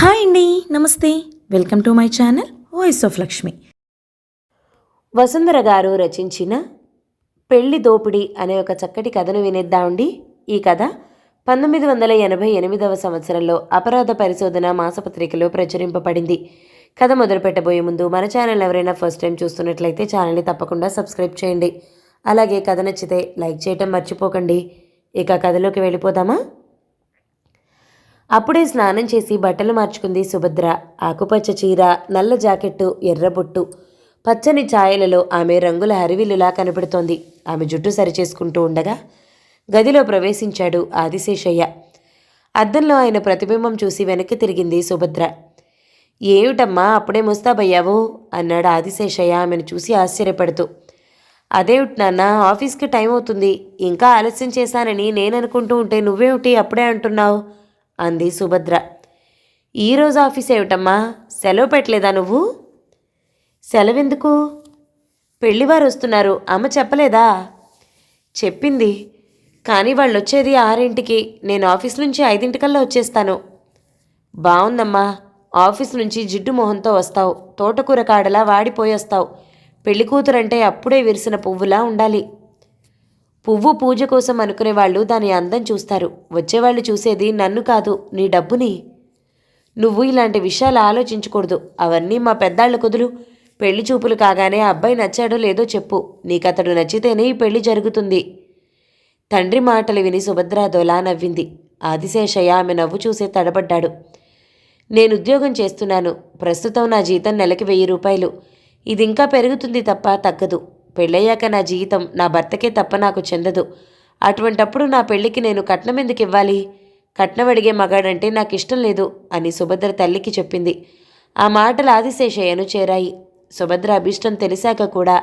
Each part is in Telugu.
హాయ్ అండి నమస్తే. Welcome to my channel voice of Lakshmi. Vasundhara గారు రచించిన పెళ్ళి దోపిడి అనే ఒక చక్కటి కథను వినేద్దామండి ఈ కథ పంతొమ్మిది వందల ఎనభై ఎనిమిదవ సంవత్సరంలో అపరాధ పరిశోధన మాసపత్రికలో ప్రచురింపబడింది. కథ మొదలు పెట్టబోయే ముందు మన ఛానల్ ఎవరైనా ఫస్ట్ టైం చూస్తున్నట్లయితే ఛానల్ని తప్పకుండా సబ్స్క్రైబ్ చేయండి. అలాగే కథ నచ్చితే లైక్ చేయటం మర్చిపోకండి. ఇక కథలోకి వెళ్ళిపోదామా? అప్పుడే స్నానం చేసి బట్టలు మార్చుకుంది సుభద్ర. ఆకుపచ్చ చీర నల్ల జాకెట్టు ఎర్రబొట్టు పచ్చని ఛాయలలో ఆమె రంగుల హరివిల్లులా కనపడుతోంది. ఆమె జుట్టు సరిచేసుకుంటూ ఉండగా గదిలో ప్రవేశించాడు ఆదిశేషయ్య. అద్దంలో ఆయన ప్రతిబింబం చూసి వెనక్కి తిరిగింది సుభద్ర. ఏమిటమ్మా అప్పుడే ముస్తాబయ్యావు? అన్నాడు ఆదిశేషయ్య ఆమెను చూసి ఆశ్చర్యపడుతూ. అదేమిటి నాన్న ఆఫీస్కి టైం అవుతుంది ఇంకా ఆలస్యం చేశానని నేను అనుకుంటూ ఉంటే నువ్వేమిటి అప్పుడే అంటున్నావు? అంది సుభద్ర. ఈరోజు ఆఫీస్ ఏమిటమ్మా? సెలవు పెట్టలేదా నువ్వు? సెలవెందుకు? పెళ్ళివారు వస్తున్నారు. అమ్మ చెప్పలేదా? చెప్పింది. కానీ వాళ్ళు వచ్చేది ఆరింటికి. నేను ఆఫీస్ నుంచి ఐదింటికల్లా వచ్చేస్తాను. బాగుందమ్మా ఆఫీస్ నుంచి జిడ్డు మొహంతో వస్తావు. తోటకూర కాడలా వాడిపోయి వస్తావు పెళ్ళి కూతురంటే అప్పుడే విరిసిన పువ్వులా ఉండాలి. పువ్వు పూజ కోసం అనుకునే వాళ్ళు దాని అందం చూస్తారు. వచ్చేవాళ్ళు చూసేది నన్ను కాదు నీ డబ్బుని. నువ్వు ఇలాంటి విషయాలు ఆలోచించకూడదు. అవన్నీ మా పెద్దాళ్ళ కుదులు. పెళ్ళి చూపులు కాగానే ఆ అబ్బాయి నచ్చాడో లేదో చెప్పు. నీకతడు నచ్చితేనే ఈ పెళ్ళి జరుగుతుంది. తండ్రి మాటలు విని సుభద్ర దొలా నవ్వింది. ఆదిశేషయ్య ఆమె నవ్వు చూసే తడబడ్డాడు. నేను ఉద్యోగం చేస్తున్నాను. ప్రస్తుతం నా జీతం నెలకి వెయ్యి రూపాయలు. ఇది ఇంకా పెరుగుతుంది తప్ప తగ్గదు. పెళ్ళయ్యాక నా జీవితం నా భర్తకే తప్ప నాకు చెందదు. అటువంటప్పుడు నా పెళ్ళికి నేను కట్నం ఎందుకు ఇవ్వాలి? కట్నం అడిగే మగాడంటే నాకు ఇష్టం లేదు అని సుభద్ర తల్లికి చెప్పింది. ఆ మాటలు ఆదిశేషయ్యను చేరాయి. సుభద్ర అభిష్టం తెలిసాక కూడా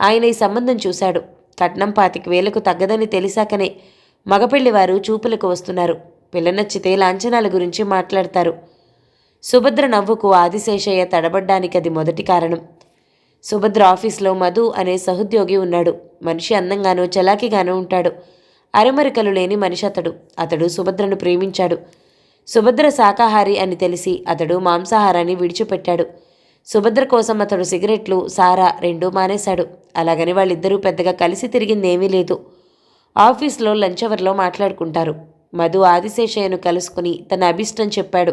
ఆయన ఈ సంబంధం చూశాడు. కట్నం పాతిక వేలకు తగ్గదని తెలిసాకనే మగపెళ్ళివారు చూపులకు వస్తున్నారు. పిల్ల నచ్చితే లాంఛనాల గురించి మాట్లాడతారు. సుభద్ర నవ్వుకు ఆదిశేషయ్య తడబడ్డానికి అది మొదటి కారణం. సుభద్ర ఆఫీస్లో మధు అనే సహోద్యోగి ఉన్నాడు. మనిషి అందంగానూ చలాకీగానూ ఉంటాడు. అరమరికలు లేని మనిషి అతడు. అతడు సుభద్రను ప్రేమించాడు. సుభద్ర శాకాహారి అని తెలిసి అతడు మాంసాహారాన్ని విడిచిపెట్టాడు. సుభద్ర కోసం అతడు సిగరెట్లు సారా రెండూ మానేశాడు. అలాగని వాళ్ళిద్దరూ పెద్దగా కలిసి తిరిగిందేమీ లేదు. ఆఫీస్లో లంచ్ అవర్లో మాట్లాడుకుంటారు. మధు ఆదిశేషయ్యను కలుసుకుని తన అభిష్టం చెప్పాడు.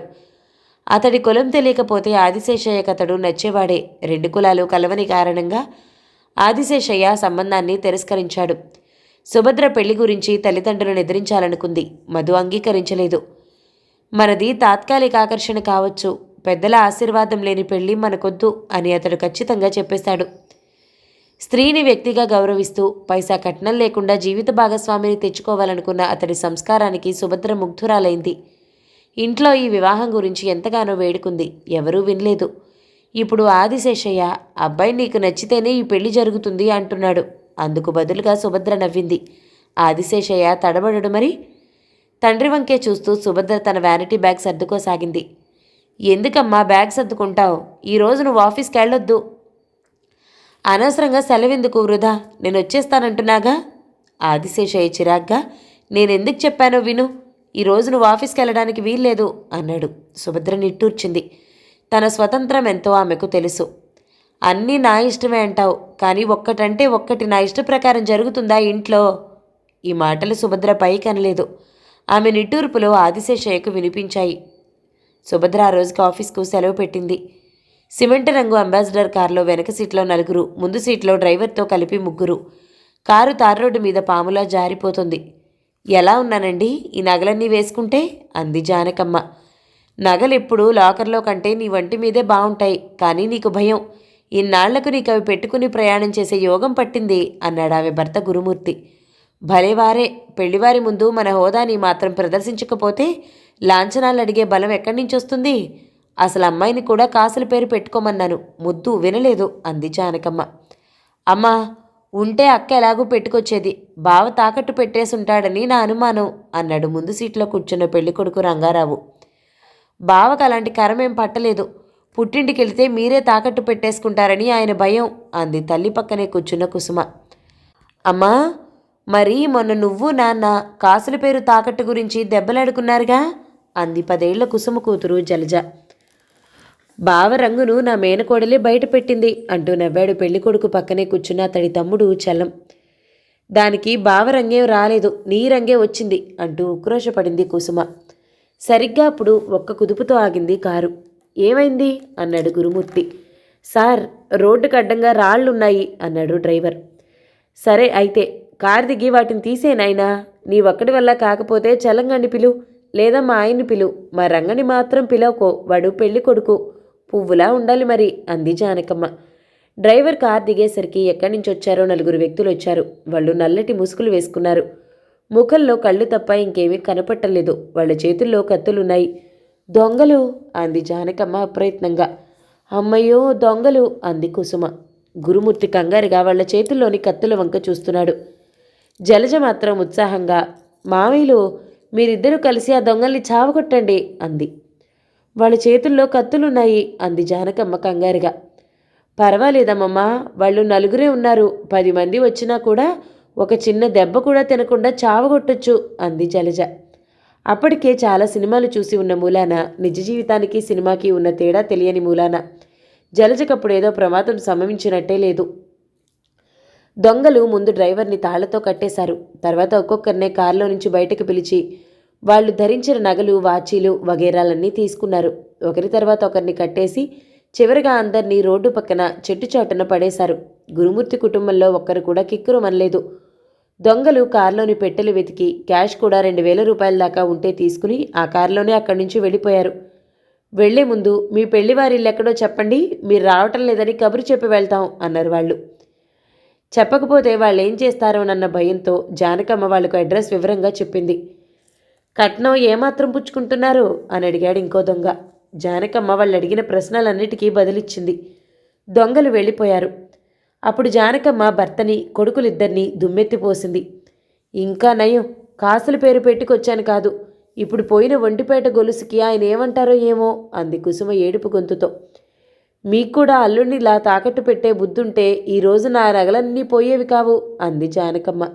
అతడి కులం తెలియకపోతే ఆదిశేషయ్య అతడు నచ్చేవాడే. రెండు కులాలు కలవని కారణంగా ఆదిశేషయ్య సంబంధాన్ని తిరస్కరించాడు. సుభద్ర పెళ్ళి గురించి తల్లిదండ్రులను ఎదిరించాలనుకుంది మధు అంగీకరించలేదు. మనది తాత్కాలిక ఆకర్షణ కావచ్చు. పెద్దల ఆశీర్వాదం లేని పెళ్ళి మనకొద్దు అని అతడు ఖచ్చితంగా చెప్పేశాడు స్త్రీని వ్యక్తిగా గౌరవిస్తూ పైసా కట్నం లేకుండా జీవిత భాగస్వామిని తెచ్చుకోవాలనుకున్న అతడి సంస్కారానికి సుభద్ర ముగ్ధురాలైంది. ఇంట్లో ఈ వివాహం గురించి ఎంతగానో వేడుకుంది. ఎవరూ వినలేదు. ఇప్పుడు ఆదిశేషయ్య అబ్బాయి నీకు నచ్చితేనే ఈ పెళ్ళి జరుగుతుంది అంటున్నాడు. అందుకు బదులుగా సుభద్ర నవ్వింది. ఆదిశేషయ్య తడబడడు మరి. తండ్రి వంకే చూస్తూ సుభద్ర తన వ్యానిటీ బ్యాగ్ సర్దుకోసాగింది. ఎందుకమ్మా బ్యాగ్ సర్దుకుంటావు? ఈరోజు నువ్వు ఆఫీస్కి వెళ్ళొద్దు. అనవసరంగా సెలవెందుకు వృధా? నేను వచ్చేస్తానంటున్నాగా? ఆదిశేషయ్య చిరాగ్గా నేనెందుకు చెప్పానో విను. ఈరోజు నువ్వు ఆఫీస్కి వెళ్ళడానికి వీల్లేదు అన్నాడు. సుభద్ర నిట్టూర్చింది. తన స్వతంత్రం ఎంతో ఆమెకు తెలుసు. అన్నీ నా ఇష్టమే అంటావు కానీ ఒక్కటంటే ఒక్కటి నా ఇష్ట ప్రకారం జరుగుతుందా ఇంట్లో? ఈ మాటలు సుభద్ర పైకి అనలేదు. ఆమె నిట్టూర్పులో ఆదిశేషయ్యకు వినిపించాయి. సుభద్ర ఆ రోజుకి ఆఫీస్కు సెలవు పెట్టింది. సిమెంట్ రంగు అంబాసిడర్ కారులో వెనక సీట్లో నలుగురు ముందు సీట్లో డ్రైవర్తో కలిపి ముగ్గురు. కారు తార్ రోడ్డు మీద పాములా జారిపోతుంది. ఎలా ఉన్నానండి? ఈ నగలన్నీ వేసుకుంటే? అంది జానకమ్మ. నగలెప్పుడు లాకర్లో కంటే నీ వంటి మీదే బాగుంటాయి కానీ నీకు భయం. ఇన్నాళ్ళకు నీకు అవి పెట్టుకుని ప్రయాణం చేసే యోగం పట్టింది అన్నాడు ఆమె భర్త గురుమూర్తి. భలేవారే పెళ్ళివారి ముందు మన హోదాని మాత్రం ప్రదర్శించకపోతే లాంఛనాలు అడిగే బలం ఎక్కడి నుంచి వస్తుంది అసలు అమ్మాయిని కూడా కాసుల పేరు పెట్టుకోమన్నాను ముద్దు వినలేదు అంది జానకమ్మ. అమ్మా ఉంటే అక్క ఎలాగూ పెట్టుకొచ్చేది. బావ తాకట్టు పెట్టేసుంటాడని నా అనుమానం అన్నాడు ముందు సీట్లో కూర్చున్న పెళ్ళికొడుకు రంగారావు. బావకు అలాంటి కరమేం పట్టలేదు. పుట్టింటికి వెళితే మీరే తాకట్టు పెట్టేసుకుంటారని ఆయన భయం అంది తల్లి పక్కనే కూర్చున్న కుసుమ. అమ్మా మరి మొన్న నువ్వు నాన్న కాసుల పేరు తాకట్టు గురించి దెబ్బలాడుకున్నారుగా అంది పదేళ్ళ కుసుమ కూతురు జలజ. బావ రంగును నా మేనకోడలే బయట పెట్టింది అంటూ నవ్వాడు పెళ్ళి కొడుకు పక్కనే కూర్చున్న అతడి తమ్ముడు చలం దానికి బావ రంగేం రాలేదు నీ రంగే వచ్చింది అంటూ ఉక్రోషపడింది కుసుమ. సరిగ్గా అప్పుడు ఒక్క కుదుపుతో ఆగింది కారు. ఏమైంది? అన్నాడు గురుమూర్తి. సార్ రోడ్డుకు అడ్డంగా రాళ్ళున్నాయి అన్నాడు డ్రైవర్. సరే అయితే కారు దిగి వాటిని తీసేనాయనా నీ ఒక్కడి వల్ల కాకపోతే చలంగాని పిలు లేదా మా ఆయన్ని పిలు మా రంగని మాత్రం పిలవకో వాడు పెళ్ళి కొడుకు. పువ్వులా ఉండాలి మరి అంది జానకమ్మ. డ్రైవర్ కార్ దిగేసరికి ఎక్కడి నుంచి వచ్చారో నలుగురు వ్యక్తులు వచ్చారు వాళ్ళు నల్లటి ముసుగులు వేసుకున్నారు. ముఖంలో కళ్ళు తప్ప ఇంకేమీ కనపట్టలేదు. వాళ్ళ చేతుల్లో కత్తులున్నాయి. దొంగలు? అంది జానకమ్మ అప్రయత్నంగా. అమ్మయ్యో దొంగలు అంది కుసుమ. గురుమూర్తి కంగారుగా వాళ్ళ చేతుల్లోని కత్తుల వంక చూస్తున్నాడు. జలజ మాత్రం ఉత్సాహంగా మామయ్యలు మీరిద్దరూ కలిసి ఆ దొంగల్ని చావగొట్టండి అంది. వాళ్ళ చేతుల్లో కత్తులున్నాయి అంది జానకమ్మ కంగారుగా. పర్వాలేదమ్మమ్మా వాళ్ళు నలుగురే ఉన్నారు. పది మంది వచ్చినా కూడా ఒక చిన్న దెబ్బ కూడా తినకుండా చావగొట్టొచ్చు అంది జలజ. అప్పటికే చాలా సినిమాలు చూసి ఉన్న మూలాన నిజ జీవితానికి సినిమాకి ఉన్న తేడా తెలియని మూలాన జలజకప్పుడు ఏదో ప్రమాదం సంభవించినట్టే లేదు. దొంగలు ముందు డ్రైవర్ని తాళ్ళతో కట్టేశారు. తర్వాత ఒక్కొక్కరినే కారులో నుంచి బయటకు పిలిచి వాళ్ళు ధరించిన నగలు వాచీలు వగేరాలన్నీ తీసుకున్నారు. ఒకరి తర్వాత ఒకరిని కట్టేసి చివరిగా అందరినీ రోడ్డు పక్కన చెట్టు చాటున పడేశారు. గురుమూర్తి కుటుంబంలో ఒక్కరు కూడా కిక్కురు మనలేదు. దొంగలు కారులోని పెట్టెలు వెతికి క్యాష్ కూడా రెండు వేల రూపాయల దాకా ఉంటే తీసుకుని ఆ కారులోనే అక్కడి నుంచి వెళ్ళిపోయారు. వెళ్ళే ముందు మీ పెళ్ళివారి ఎక్కడో చెప్పండి మీరు రావటం లేదని కబురు చెప్పి వెళ్తాం అన్నారు వాళ్ళు. చెప్పకపోతే వాళ్ళు ఏం చేస్తారోనన్న భయంతో జానకమ్మ వాళ్ళకు అడ్రస్ వివరంగా చెప్పింది. కట్నం ఏమాత్రం పుచ్చుకుంటున్నారు? అని అడిగాడు ఇంకో దొంగ. జానకమ్మ వాళ్ళు అడిగిన ప్రశ్నలన్నిటికీ బదిలిచ్చింది. దొంగలు వెళ్ళిపోయారు. అప్పుడు జానకమ్మ భర్తని కొడుకులిద్దరినీ దుమ్మెత్తిపోసింది ఇంకా నయం కాసుల పేరు పెట్టుకొచ్చాను కాదు. ఇప్పుడు పోయిన ఒంటిపేట గొలుసుకి ఆయన ఏమంటారో ఏమో అంది కుసుమ ఏడుపు గొంతుతో. మీకు కూడా అల్లుడిని ఇలా తాకట్టు పెట్టే బుద్ధుంటే ఈ రోజు నా నగలన్నీ పోయేవి కావు అంది జానకమ్మ.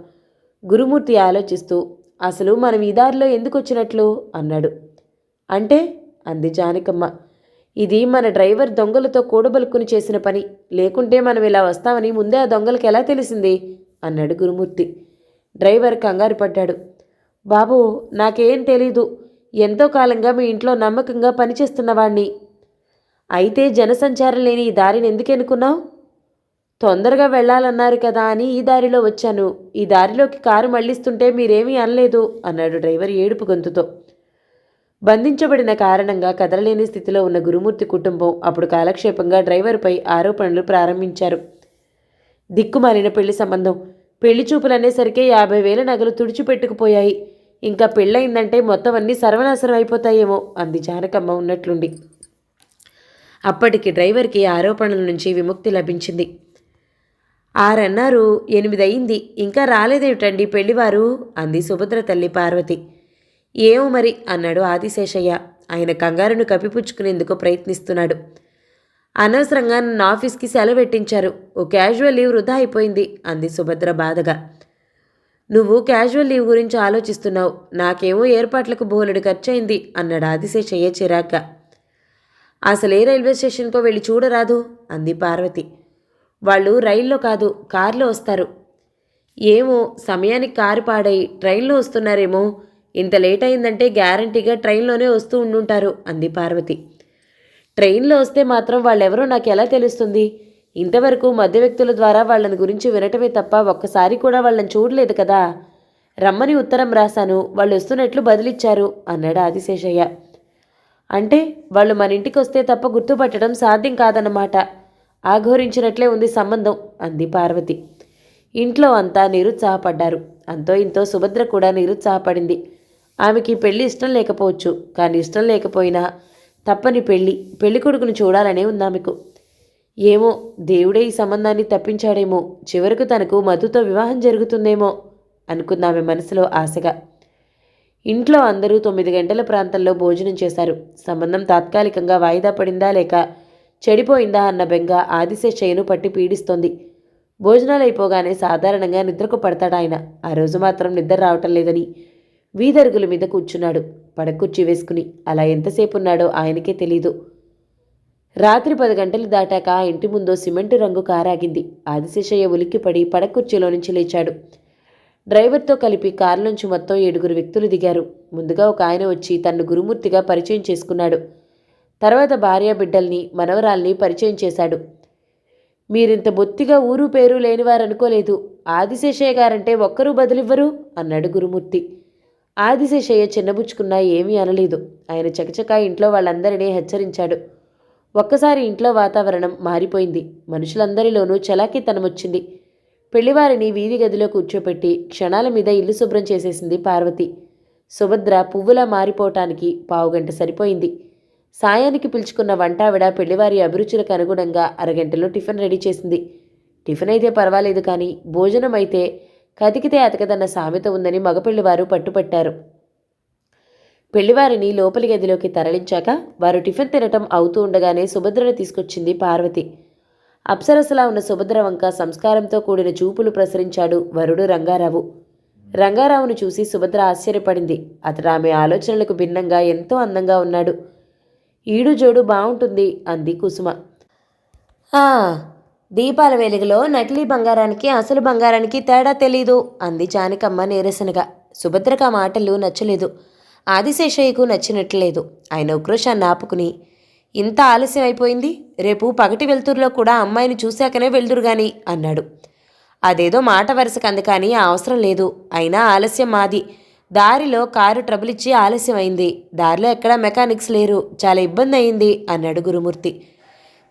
గురుమూర్తి ఆలోచిస్తూ అసలు మనం ఈ దారిలో ఎందుకు వచ్చినట్లు అన్నాడు. అంటే? అంది జానకమ్మ. ఇది మన డ్రైవర్ దొంగలతో కూడబలుక్కుని చేసిన పని. లేకుంటే మనం ఇలా వస్తామని ముందే ఆ దొంగలకి ఎలా తెలిసింది? అన్నాడు గురుమూర్తి. డ్రైవర్ కంగారు పడ్డాడు. బాబు నాకేం తెలీదు. ఎంతో కాలంగా మీ ఇంట్లో నమ్మకంగా పనిచేస్తున్నవాణ్ణి అయితే జనసంచారం లేని ఈ దారిని ఎందుకు ఎన్నుకున్నావు? తొందరగా వెళ్ళాలన్నారు కదా అని ఈ దారిలో వచ్చాను. ఈ దారిలోకి కారు మళ్ళిస్తుంటే మీరేమీ అనలేదు అన్నాడు డ్రైవర్ ఏడుపు గొంతుతో. బంధించబడిన కారణంగా కదలలేని స్థితిలో ఉన్న గురుమూర్తి కుటుంబం అప్పుడు కాలక్షేపంగా డ్రైవర్పై ఆరోపణలు ప్రారంభించారు. దిక్కుమాలిన పెళ్ళి సంబంధం. పెళ్ళి చూపులనేసరికే యాభై వేల నగలు తుడిచిపెట్టుకుపోయాయి ఇంకా పెళ్ళయిందంటే మొత్తం అన్నీ సర్వనాశనం అయిపోతాయేమో అంది జానకమ్మ ఉన్నట్లుండి. అప్పటికి డ్రైవర్కి ఆరోపణల నుంచి విముక్తి లభించింది. ఆరన్నారు ఎనిమిది అయింది ఇంకా రాలేదేమిటండి పెళ్ళివారు అంది సుభద్ర తల్లి పార్వతి. ఏమో మరి అన్నాడు ఆదిశేషయ్య. ఆయన కంగారును కప్పిపుచ్చుకునేందుకు ప్రయత్నిస్తున్నాడు. అనవసరంగా నన్ను ఆఫీస్కి సెలవు పెట్టించారు ఓ క్యాజువల్ లీవ్ వృధా అయిపోయింది అంది సుభద్ర బాధగా. నువ్వు క్యాజువల్ లీవ్ గురించి ఆలోచిస్తున్నావు. నాకేమో ఏర్పాట్లకు బోలెడు ఖర్చయింది అన్నాడు ఆదిశేషయ్య చిరాగ్గా. అసలే రైల్వే స్టేషన్కో వెళ్ళి చూడరాదు అంది పార్వతి. వాళ్ళు రైల్లో కాదు కారులో వస్తారు. ఏమో సమయానికి కారు పాడై ట్రైన్లో వస్తున్నారేమో. ఇంత లేట్ అయిందంటే గ్యారంటీగా ట్రైన్లోనే వస్తూ ఉండుంటారు అంది పార్వతి. ట్రైన్లో వస్తే మాత్రం వాళ్ళెవరో నాకు ఎలా తెలుస్తుంది? ఇంతవరకు మధ్య వ్యక్తుల ద్వారా వాళ్ళని గురించి వినటమే తప్ప ఒక్కసారి కూడా వాళ్ళని చూడలేదు కదా. రమ్మని ఉత్తరం రాశాను వాళ్ళు వస్తున్నట్లు బదిలిచ్చారు అన్నాడు ఆదిశేషయ్య. అంటే వాళ్ళు మన ఇంటికి వస్తే తప్ప గుర్తుపట్టడం సాధ్యం కాదన్నమాట. ఆఘోరించినట్లే ఉంది సంబంధం అంది పార్వతి. ఇంట్లో అంతా నిరుత్సాహపడ్డారు. అంతో ఇంతో సుభద్ర కూడా నిరుత్సాహపడింది. ఆమెకి పెళ్ళి ఇష్టం లేకపోవచ్చు కానీ ఇష్టం లేకపోయినా తప్పని పెళ్ళి పెళ్ళి కొడుకును చూడాలనే ఉంది ఆమెకు. ఏమో దేవుడే ఈ సంబంధాన్ని తప్పించాడేమో చివరకు తనకు మధుతో వివాహం జరుగుతుందేమో అనుకుందామె మనసులో ఆశగా. ఇంట్లో అందరూ తొమ్మిది గంటల ప్రాంతంలో భోజనం చేశారు. సంబంధం తాత్కాలికంగా వాయిదా పడిందా లేక చెడిపోయిందా అన్న బెంగ ఆదిశేషయ్యను పట్టి పీడిస్తోంది. భోజనాలు అయిపోగానే సాధారణంగా నిద్రకు పడతాడాయన ఆ రోజు మాత్రం నిద్ర రావటం లేదని వీధరుగుల మీద కూర్చున్నాడు. పడకుర్చీ వేసుకుని అలా ఎంతసేపు ఉన్నాడో ఆయనకే తెలీదు. రాత్రి పది గంటలు దాటాక ఆ ఇంటి ముందు సిమెంటు రంగు కారాగింది. ఆదిశేషయ్య ఉలిక్కిపడి పడకుర్చీలో నుంచి లేచాడు. డ్రైవర్తో కలిపి కారులోంచి మొత్తం ఏడుగురు వ్యక్తులు దిగారు. ముందుగా ఒక ఆయన వచ్చి తన్ను గురుమూర్తిగా పరిచయం చేసుకున్నాడు. తర్వాత భార్య బిడ్డల్ని మనవరాల్ని పరిచయం చేశాడు. మీరింత బొత్తిగా ఊరు పేరు లేనివారనుకోలేదు. ఆదిశేషయ్య గారంటే ఒక్కరూ బదులివ్వరు అన్నాడు గురుమూర్తి. ఆదిశేషయ్య చిన్నబుచ్చుకున్నా ఏమీ అనలేదు. ఆయన చకచకా ఇంట్లో వాళ్ళందరినీ హెచ్చరించాడు. ఒక్కసారి ఇంట్లో వాతావరణం మారిపోయింది. మనుషులందరిలోనూ చలాకీతనం వచ్చింది పెళ్ళివారిని వీధి గదిలో కూర్చోపెట్టి క్షణాల మీద ఇల్లు శుభ్రం చేసేసింది పార్వతి. సుభద్ర పువ్వులా మారిపోవటానికి పావుగంట సరిపోయింది. సాయానికి పిలుచుకున్న వంటావిడ పెళ్ళివారి అభిరుచులకు అనుగుణంగా అరగంటలో టిఫిన్ రెడీ చేసింది. టిఫిన్ అయితే పర్వాలేదు కానీ భోజనం అయితే కతికితే అతకదన్న సామెత ఉందని మగపెళ్ళివారు పట్టుపట్టారు. పెళ్ళివారిని లోపలి గదిలోకి తరలించాక వారు టిఫిన్ తినటం అవుతూ ఉండగానే సుభద్రను తీసుకొచ్చింది పార్వతి. అప్సరసలా ఉన్న సుభద్ర వంక సంస్కారంతో కూడిన చూపులు ప్రసరించాడు వరుడు రంగారావు. రంగారావును చూసి సుభద్ర ఆశ్చర్యపడింది. అతడు ఆమె ఆలోచనలకు భిన్నంగా ఎంతో అందంగా ఉన్నాడు. ఈడు జోడు బాగుంటుంది అంది కుసుమ. "ఆ, దీపాల వెలుగులో నకిలీ బంగారానికి అసలు బంగారానికి తేడా తెలీదు అంది జానకమ్మ నీరసనగా. సుభద్రక మాటలు నచ్చలేదు. ఆదిశేషయ్యకు నచ్చినట్లేదు. ఆయన ఉక్రోషాన్ని ఆపుకుని ఇంత ఆలస్యం అయిపోయింది రేపు పగటి వెలుతురులో కూడా అమ్మాయిని చూశాకనే వెళ్దురు గాని అన్నాడు. అదేదో మాట వరుసకు అంది కానీ అవసరం లేదు. అయినా ఆలస్యం మాది. దారిలో కారు ట్రబుల్ ఇచ్చి ఆలస్యం అయింది దారిలో ఎక్కడా మెకానిక్స్ లేరు. చాలా ఇబ్బంది అయింది అన్నాడు గురుమూర్తి.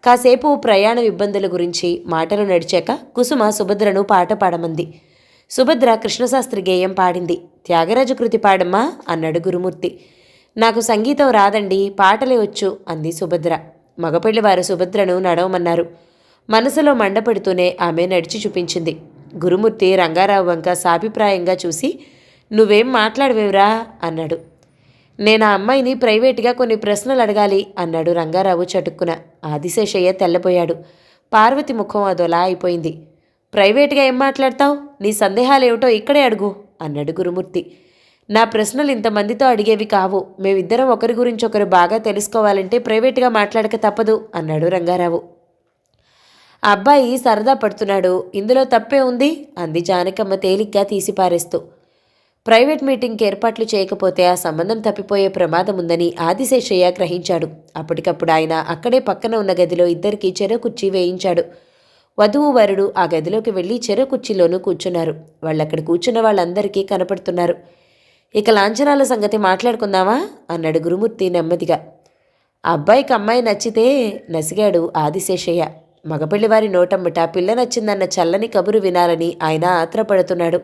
కాసేపు ప్రయాణ ఇబ్బందుల గురించి మాటలు నడిచాక కుసుమ సుభద్రను పాట పాడమంది. సుభద్ర కృష్ణశాస్త్రి గేయం పాడింది. త్యాగరాజు కృతి పాడమ్మా అన్నాడు గురుమూర్తి. నాకు సంగీతం రాదండి పాటలే వచ్చు అంది సుభద్ర. మగపెళ్ళివారు సుభద్రను నడవమన్నారు. మనసులో మండపెడుతూనే ఆమె నడిచి చూపించింది. గురుమూర్తి రంగారావు వంక సాభిప్రాయంగా చూసి నువ్వేం మాట్లాడవేవురా? అన్నాడు. నేను ఆ అమ్మాయిని ప్రైవేటుగా కొన్ని ప్రశ్నలు అడగాలి అన్నాడు రంగారావు చటుక్కున. ఆదిశేషయ్య తెల్లబోయాడు. పార్వతి ముఖం అదోలా అయిపోయింది. ప్రైవేటుగా ఏం మాట్లాడతావు? నీ సందేహాలేమిటో ఇక్కడే అడుగు అన్నాడు గురుమూర్తి. నా ప్రశ్నలు ఇంతమందితో అడిగేవి కావు. మేమిద్దరం ఒకరి గురించి ఒకరు బాగా తెలుసుకోవాలంటే ప్రైవేటుగా మాట్లాడక తప్పదు అన్నాడు రంగారావు. అబ్బాయి సరదా పడుతున్నాడు. ఇందులో తప్పే ఉంది అంది జానకమ్మ తేలిగ్గా తీసిపారేస్తూ. ప్రైవేట్ మీటింగ్కి ఏర్పాట్లు చేయకపోతే ఆ సంబంధం తప్పిపోయే ప్రమాదం ఉందని ఆదిశేషయ్య గ్రహించాడు. అప్పటికప్పుడు ఆయన అక్కడే పక్కన ఉన్న గదిలో ఇద్దరికి చెరకుర్చీ వేయించాడు. వధువు వరుడు ఆ గదిలోకి వెళ్ళి చెరకుర్చీలోనూ కూర్చున్నారు. వాళ్ళక్కడ కూర్చున్న వాళ్ళందరికీ కనపడుతున్నారు. ఇక లాంఛనాల సంగతి మాట్లాడుకుందామా? అన్నాడు గురుమూర్తి నెమ్మదిగా. అబ్బాయికి అమ్మాయి నచ్చితే నసిగాడు ఆదిశేషయ్య. మగపెళ్ళివారి నోటమ్మట పిల్ల నచ్చిందన్న చల్లని కబురు వినాలని ఆయన ఆత్రపడుతున్నాడు.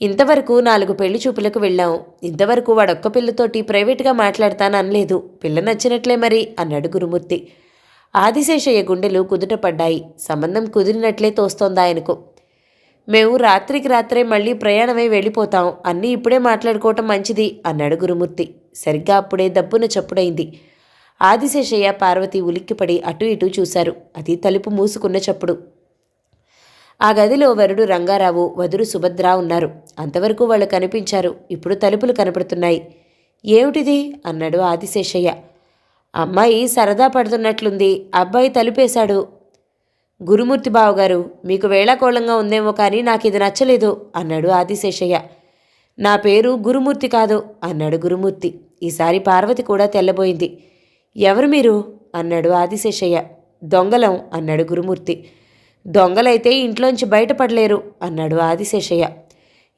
ఇంతవరకు నాలుగు పెళ్ళి చూపులకు వెళ్ళాం. ఇంతవరకు వాడొక్క పిల్లతోటి ప్రైవేట్గా మాట్లాడతాను అనలేదు పిల్ల నచ్చినట్లే మరి అన్నాడు గురుమూర్తి. ఆదిశేషయ్య గుండెలు కుదుటపడ్డాయి సంబంధం కుదిరినట్లే తోస్తోంది ఆయనకు. మేము రాత్రికి రాత్రే మళ్ళీ ప్రయాణమై వెళ్ళిపోతాం. అన్నీ ఇప్పుడే మాట్లాడుకోవటం మంచిది అన్నాడు గురుమూర్తి. సరిగ్గా అప్పుడే దబ్బున చప్పుడైంది. ఆదిశేషయ్య పార్వతి ఉలిక్కిపడి అటు ఇటు చూశారు. అది తలుపు మూసుకున్న చప్పుడు. ఆ గదిలో వరుడు రంగారావు వదురు సుభద్ర ఉన్నారు. అంతవరకు వాళ్ళు కనిపించారు. ఇప్పుడు తలుపులు కనపడుతున్నాయి. ఏమిటిది? అన్నాడు ఆదిశేషయ్య. అమ్మాయి సరదా పడుతున్నట్లుంది. అబ్బాయి తలుపేశాడు. గురుమూర్తి బావగారు మీకు వేళాకోళంగా ఉందేమో కానీ నాకు ఇది నచ్చలేదు అన్నాడు ఆదిశేషయ్య. నా పేరు గురుమూర్తి కాదు అన్నాడు గురుమూర్తి. ఈసారి పార్వతి కూడా తెల్లబోయింది. ఎవరు మీరు? అన్నాడు ఆదిశేషయ్య. దొంగలం అన్నాడు గురుమూర్తి. దొంగలైతే ఇంట్లోంచి బయటపడలేరు అన్నాడు ఆదిశేషయ్య.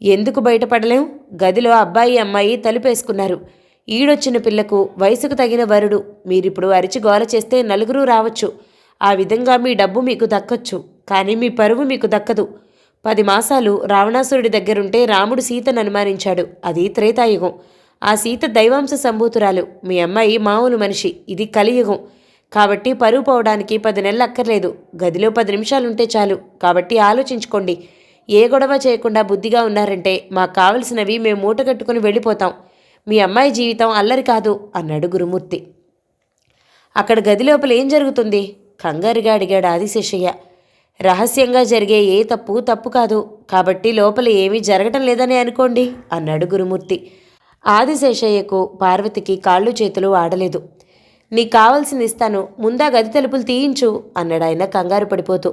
ఎందుకు బయటపడలేం? గదిలో అబ్బాయి అమ్మాయి తలుపేసుకున్నారు. ఈడొచ్చిన పిల్లకు వయసుకు తగిన వరుడు. మీరిప్పుడు అరిచి గోల చేస్తే నలుగురు రావచ్చు. ఆ విధంగా మీ డబ్బు మీకు దక్కొచ్చు. కానీ మీ పరువు మీకు దక్కదు. పది మాసాలు రావణాసురుడి దగ్గరుంటే రాముడు సీతను అనుమానించాడు. అది త్రేతాయుగం. ఆ సీత దైవాంశ సంభూతురాలు. మీ అమ్మాయి మామూలు మనిషి. ఇది కలియుగం. కాబట్టి పరువు పోవడానికి పది నెలలు అక్కర్లేదు. గదిలో పది నిమిషాలుంటే చాలు. కాబట్టి ఆలోచించుకోండి. ఏ గొడవ చేయకుండా బుద్ధిగా ఉన్నారంటే మాకు కావలసినవి మేము మూట కట్టుకుని వెళ్ళిపోతాం. మీ అమ్మాయి జీవితం అల్లరి కాదు అన్నాడు గురుమూర్తి. అక్కడ గది లోపల ఏం జరుగుతుంది? కంగారుగా అడిగాడు ఆదిశేషయ్య. రహస్యంగా జరిగే ఏ తప్పు తప్పు కాదు. కాబట్టి లోపల ఏమీ జరగటం లేదని అనుకోండి అన్నాడు గురుమూర్తి. ఆదిశేషయ్యకు పార్వతికి కాళ్ళు చేతులు ఆడలేదు. నీకు కావాల్సింది ఇస్తాను ముందా గది తలుపులు తీయించు అన్నాడు ఆయన కంగారు పడిపోతూ.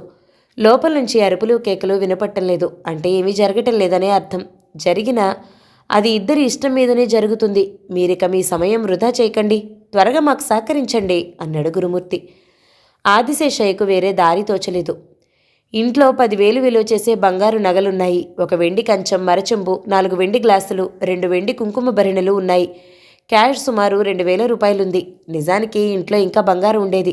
లోపల నుంచి అరుపులు కేకలు వినపట్టం లేదు. అంటే ఏమీ జరగటం లేదనే అర్థం. జరిగినా అది ఇద్దరి ఇష్టం మీదనే జరుగుతుంది. మీరిక మీ సమయం వృధా చేయకండి. త్వరగా మాకు సహకరించండి అన్నాడు గురుమూర్తి. ఆదిశేషయ్యకు వేరే దారి తోచలేదు. ఇంట్లో పదివేలు విలువ చేసే బంగారు నగలున్నాయి. ఒక వెండి కంచం మరచెంబు నాలుగు వెండి గ్లాసులు రెండు వెండి కుంకుమ భరిణెలు ఉన్నాయి. క్యాష్ సుమారు రెండు వేల రూపాయలుంది. నిజానికి ఇంట్లో ఇంకా బంగారం ఉండేది.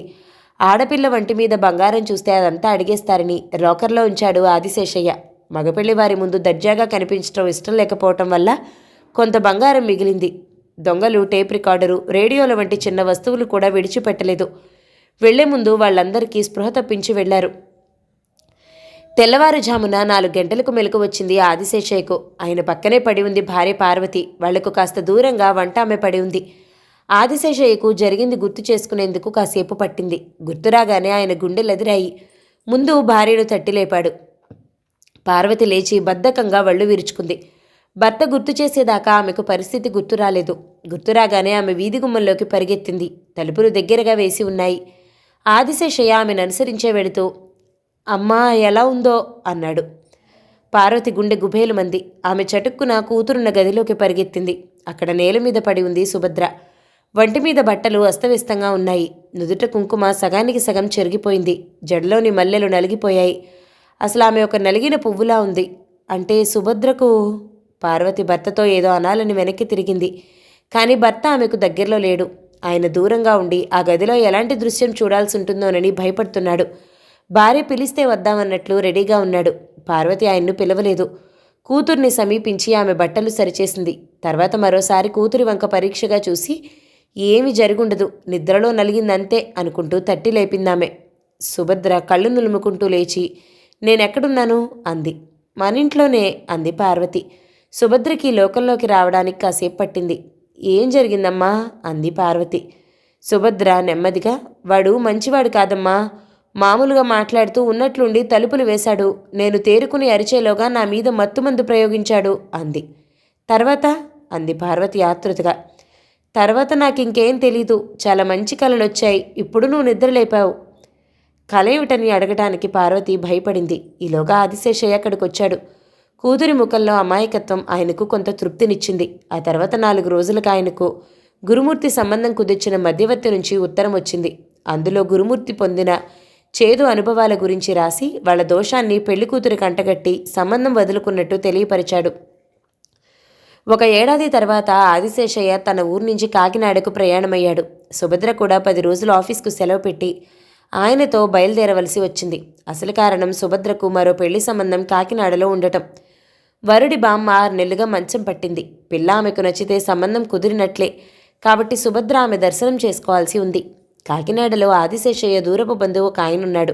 ఆడపిల్ల వంటి మీద బంగారం చూస్తే అదంతా అడిగేస్తారని రాకర్లో ఉంచాడు ఆదిశేషయ్య మగపెళ్ళి వారి ముందు దర్జాగా కనిపించడం ఇష్టం లేకపోవటం వల్ల కొంత బంగారం మిగిలింది. దొంగలు టేప్ రికార్డరు రేడియోల వంటి చిన్న వస్తువులు కూడా విడిచిపెట్టలేదు. వెళ్ళే ముందు వాళ్ళందరికీ స్పృహ తప్పించి వెళ్ళారు. తెల్లవారుజామున నాలుగు గంటలకు మెలకు వచ్చింది ఆదిశేషయ్యకు ఆయన పక్కనే పడి ఉంది భార్య పార్వతి. వాళ్ళకు కాస్త దూరంగా వంట ఆమె పడి ఉంది. ఆదిశేషయ్యకు జరిగింది గుర్తు చేసుకునేందుకు కాసేపు పట్టింది. గుర్తురాగానే ఆయన గుండెలెదిరాయి ముందు భార్యను తట్టి లేపాడు. పార్వతి లేచి బద్ధకంగా వళ్ళు విరుచుకుంది. భర్త గుర్తు చేసేదాకా ఆమెకు పరిస్థితి గుర్తు రాలేదు. గుర్తురాగానే ఆమె వీధి గుమ్మంలోకి పరిగెత్తింది. తలుపులు దగ్గరగా వేసి ఉన్నాయి. ఆదిశేషయ్య ఆమెను అనుసరించే వెడుతూ అమ్మా ఎలా ఉందో అన్నాడు. పార్వతి గుండె గుబేలు మంది ఆమె చటుక్కున కూతురున్న గదిలోకి పరిగెత్తింది. అక్కడ నేల మీద పడి ఉంది సుభద్ర. వంటి మీద బట్టలు అస్తవ్యస్తంగా ఉన్నాయి. నుదుట కుంకుమ సగానికి సగం చెరిగిపోయింది. జడలోని మల్లెలు నలిగిపోయాయి. అసలు ఆమె ఒక నలిగిన పువ్వులా ఉంది. అంటే సుభద్రకు పార్వతి భర్తతో ఏదో అనాలని వెనక్కి తిరిగింది. కానీ భర్త ఆమెకు దగ్గరలో లేడు. ఆయన దూరంగా ఉండి ఆ గదిలో ఎలాంటి దృశ్యం చూడాల్సి ఉంటుందోనని భయపడుతున్నాడు. భార్య పిలిస్తే వద్దామన్నట్లు రెడీగా ఉన్నాడు. పార్వతి ఆయన్ను పిలవలేదు. కూతుర్ని సమీపించి ఆమె బట్టలు సరిచేసింది. తర్వాత మరోసారి కూతురి వంక పరీక్షగా చూసి ఏమి జరుగుండదు నిద్రలో నలిగిందంతే అనుకుంటూ తట్టి లేపిందామె. సుభద్ర కళ్ళు నులుముకుంటూ లేచి నేనెక్కడున్నాను? అంది. మన ఇంట్లోనే అంది పార్వతి. సుభద్రకి లోకంలోకి రావడానికి కాసేపు పట్టింది. ఏం జరిగిందమ్మా? అంది పార్వతి. సుభద్ర నెమ్మదిగా వాడు మంచివాడు కాదమ్మా. మామూలుగా మాట్లాడుతూ ఉన్నట్లుండి తలుపులు వేశాడు. నేను తేరుకుని అరిచేలోగా నా మీద మత్తుమందు ప్రయోగించాడు అంది. తర్వాత? అంది పార్వతి ఆతృతగా తర్వాత నాకు ఇంకేం తెలీదు. చాలా మంచి కలలొచ్చాయి. ఇప్పుడు నువ్వు నిద్రలేపావు. కలయుటని అడగటానికి పార్వతి భయపడింది. ఈలోగా ఆదిశేషయ్య అక్కడికి వచ్చాడు కూతురి ముఖంలో అమాయకత్వం ఆయనకు కొంత తృప్తినిచ్చింది. ఆ తర్వాత నాలుగు రోజులకు ఆయనకు గురుమూర్తి సంబంధం కుదిర్చిన మధ్యవర్తి నుంచి ఉత్తరం వచ్చింది. అందులో గురుమూర్తి పొందిన చేదు అనుభవాల గురించి రాసి వాళ్ళ దోషాన్ని పెళ్ళికూతురు కంటగట్టి సంబంధం వదులుకున్నట్టు తెలియపరిచాడు. ఒక ఏడాది తర్వాత ఆదిశేషయ్య తన ఊరు నుంచి కాకినాడకు ప్రయాణమయ్యాడు. సుభద్ర కూడా పది రోజులు ఆఫీస్కు సెలవు పెట్టి ఆయనతో బయలుదేరవలసి వచ్చింది. అసలు కారణం సుభద్రకు మరో పెళ్ళి సంబంధం కాకినాడలో ఉండటం. వరుడి బామ్మ ఆరు నెలలుగా మంచం పట్టింది. పిల్ల ఆమెకు నచ్చితే సంబంధం కుదిరినట్లే. కాబట్టి సుభద్ర ఆమె దర్శనం చేసుకోవాల్సి ఉంది. కాకినాడలో ఆదిశేషయ్య దూరపు బంధువు ఒక ఆయనున్నాడు.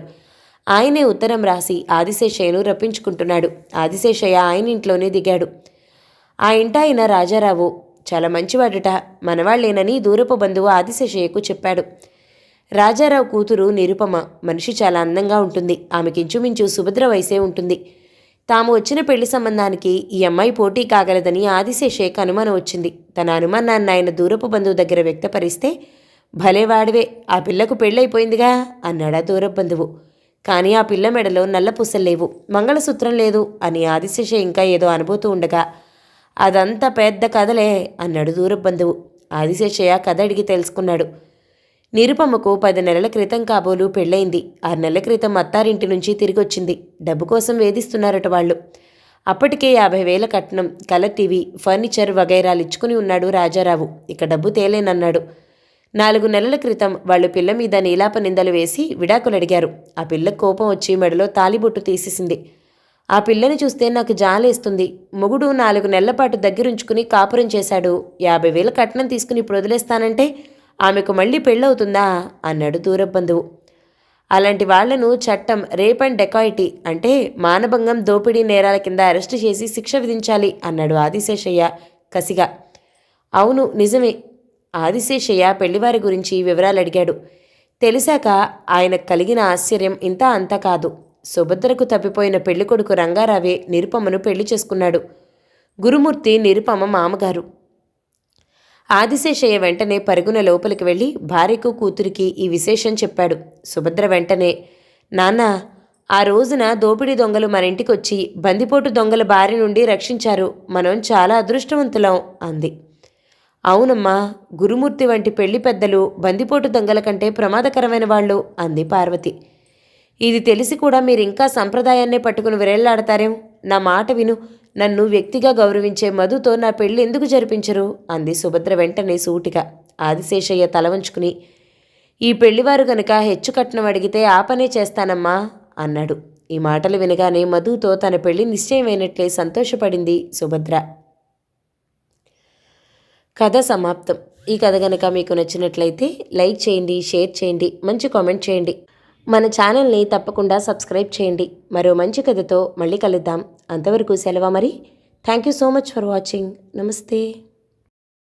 ఆయనే ఉత్తరం రాసి ఆదిశేషయ్యను రప్పించుకుంటున్నాడు. ఆదిశేషయ్య ఆయన ఇంట్లోనే దిగాడు. ఆ ఇంటాయన రాజారావు చాలా మంచివాడుట మనవాళ్ళేనని దూరపు బంధువు ఆదిశేషయ్యకు చెప్పాడు. రాజారావు కూతురు నిరుపమ మనిషి చాలా అందంగా ఉంటుంది. ఆమెకి ఇంచుమించు సుభద్ర వయసే ఉంటుంది. తాము వచ్చిన పెళ్ళి సంబంధానికి ఈ అమ్మాయి పోటీ కాగలదని ఆదిశేషయ్యకు అనుమానం వచ్చింది. తన అనుమానాన్ని ఆయన దూరపు బంధువు దగ్గర వ్యక్తపరిస్తే భలేవాడివే ఆ పిల్లకు పెళ్ళైపోయిందిగా అన్నాడా దూరపు బంధువు కానీ ఆ పిల్ల మెడలో నల్ల పూసలు లేవు మంగళసూత్రం లేదు అని ఆదిశేష ఇంకా ఏదో అనుభూతూ ఉండగా. అదంతా పెద్ద కథలే అన్నాడు దూరబంధువు ఆదిశేషయ్య కథ అడిగి తెలుసుకున్నాడు. నిరుపమ్మకు పది నెలల క్రితం కాబోలు పెళ్ళయింది. ఆరు నెలల క్రితం అత్తారింటి నుంచి తిరిగొచ్చింది. డబ్బు కోసం వేధిస్తున్నారట వాళ్ళు. అప్పటికే యాభై వేల కట్నం కలర్ టీవీ ఫర్నిచర్ వగైరాలు ఇచ్చుకుని ఉన్నాడు రాజారావు. ఇక డబ్బు తేలేనన్నాడు. నాలుగు నెలల క్రితం వాళ్ళు పిల్ల మీద నీలాప నిందలు వేసి విడాకులు అడిగారు ఆ పిల్ల కోపం వచ్చి మెడలో తాలిబొట్టు తీసేసింది. ఆ పిల్లని చూస్తే నాకు జాలేస్తుంది. మొగుడు నాలుగు నెలల పాటు దగ్గరుంచుకుని కాపురం చేశాడు. యాభై వేల కట్నం తీసుకుని ఇప్పుడు వదిలేస్తానంటే ఆమెకు మళ్ళీ పెళ్ళవుతుందా? అన్నాడు దూరబంధువు అలాంటి వాళ్ళను చట్టం రేప్ అండ్ డెకాయిటీ అంటే మానభంగం దోపిడీ నేరాల కింద అరెస్టు చేసి శిక్ష విధించాలి అన్నాడు ఆదిశేషయ్య కసిగా. అవును నిజమే. ఆదిశేషయ్య పెళ్ళివారి గురించి వివరాలు అడిగాడు. తెలిసాక ఆయన కలిగిన ఆశ్చర్యం ఇంత అంతా కాదు. సుభద్రకు తప్పిపోయిన పెళ్ళికొడుకు రంగారావే నిరుపమను పెళ్ళి చేసుకున్నాడు. గురుమూర్తి నిరుపమ మామగారు. ఆదిశేషయ్య వెంటనే పరుగున లోపలికి వెళ్ళి భార్యకు కూతురికి ఈ విశేషం చెప్పాడు. సుభద్ర వెంటనే నాన్న ఆ రోజున దోపిడీ దొంగలు మన ఇంటికొచ్చి బందిపోటు దొంగల బారి నుండి రక్షించారు. మనం చాలా అదృష్టవంతులం అంది. అవునమ్మా గురుమూర్తి వంటి పెళ్ళి పెద్దలు బందిపోటు దొంగల కంటే ప్రమాదకరమైన వాళ్ళు అంది పార్వతి. ఇది తెలిసి కూడా మీరు ఇంకా సంప్రదాయాన్నే పట్టుకుని విరేళ్ళాడతారేం నా మాట విను నన్ను వ్యక్తిగా గౌరవించే మధుతో నా పెళ్ళి ఎందుకు జరిపించరు? అంది సుభద్ర వెంటనే సూటిగా ఆదిశేషయ్య తల వంచుకుని. ఈ పెళ్ళివారు గనుక హెచ్చు కట్నం అడిగితే ఆ పనే చేస్తానమ్మా అన్నాడు. ఈ మాటలు వినగానే మధుతో తన పెళ్ళి నిశ్చయమైనట్లే సంతోషపడింది సుభద్ర. కథ సమాప్తం. ఈ కథ కనుక మీకు నచ్చినట్లయితే లైక్ చేయండి షేర్ చేయండి మంచి కామెంట్ చేయండి. మన ఛానల్ని తప్పకుండా సబ్స్క్రైబ్ చేయండి. మరో మంచి కథతో మళ్ళీ కలుద్దాం. అంతవరకు సెలవు మరి thank you so much for watching. నమస్తే.